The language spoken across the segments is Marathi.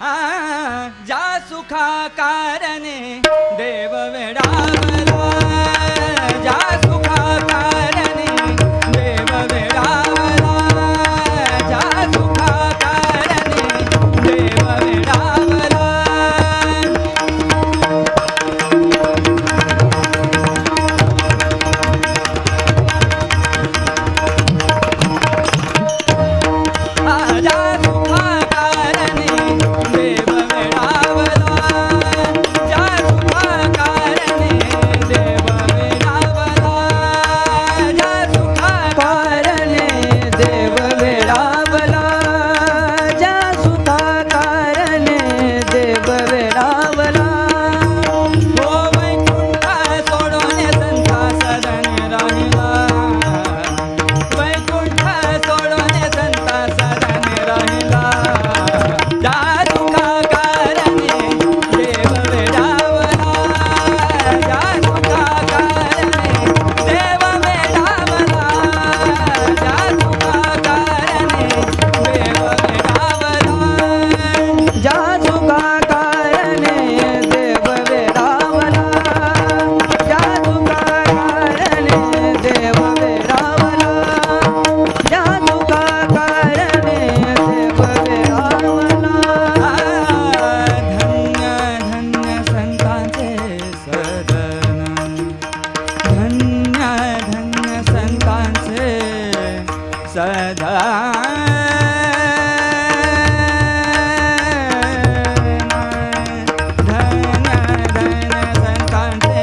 ज्या सुखा कारणे देव वेडा सदा धन धन संतांचे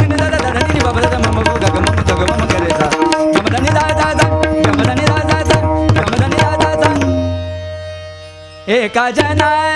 एका जना